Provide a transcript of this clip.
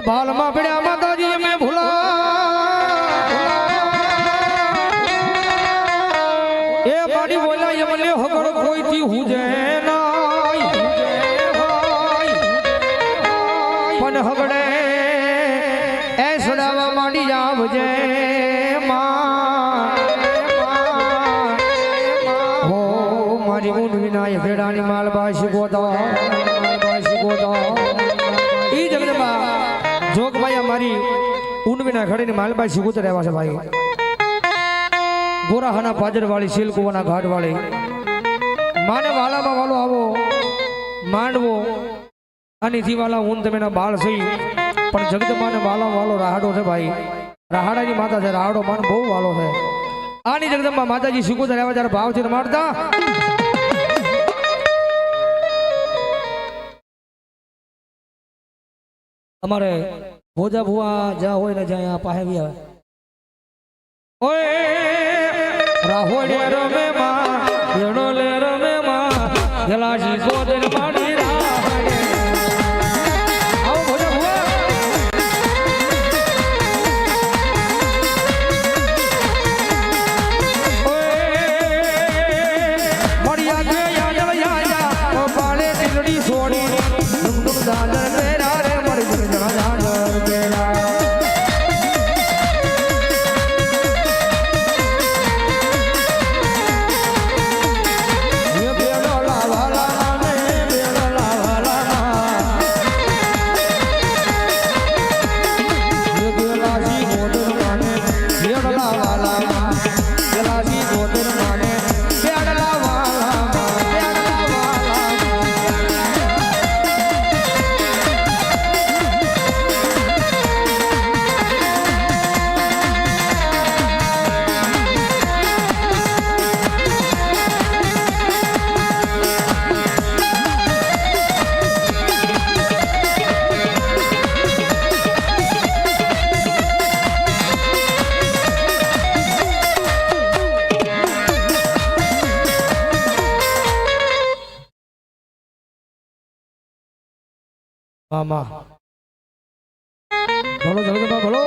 એ પડ્યા માતાજી અમે ભૂલા. એ પાડી બોલા એ મને કોઈ થી હું જે પણ હગડે એ સડાવા માંડી જાવજે હો, મારી ઊંડ વિનાય ભેડાની માલબાસી ગોદા માલબાસી ગોદા જોગભાઈ અમારી ઊંડ ઘડીને ઘડીની માલબાસી ગુતર આવ્યા છે ભાઈ. ગોરાહાના પાજર વાળી શીલકુવાના ઘાટ વાળી માને વાલામાં વાલો આવો, માંડવો. અને જીવાલા ઊન તમે બાળ થઈ પણ જગદંબાને વાલા વાલો રાહાડો છે ભાઈ. રાહાડાની માતા છે, રાહાડો માન બહુ વાલો છે. આની જગદંબા માતાજી શીખું આવ્યા ત્યારે ભાવથી રમાડતા અમારે ભોજા ભુવા જ્યાં હોય ને જ્યાં પાસે આવે. ઓય રાહોડે રમે માં હેડો લે રમે માં સોદર માડી રાહડે મામા ભલો જગદંબા ભલો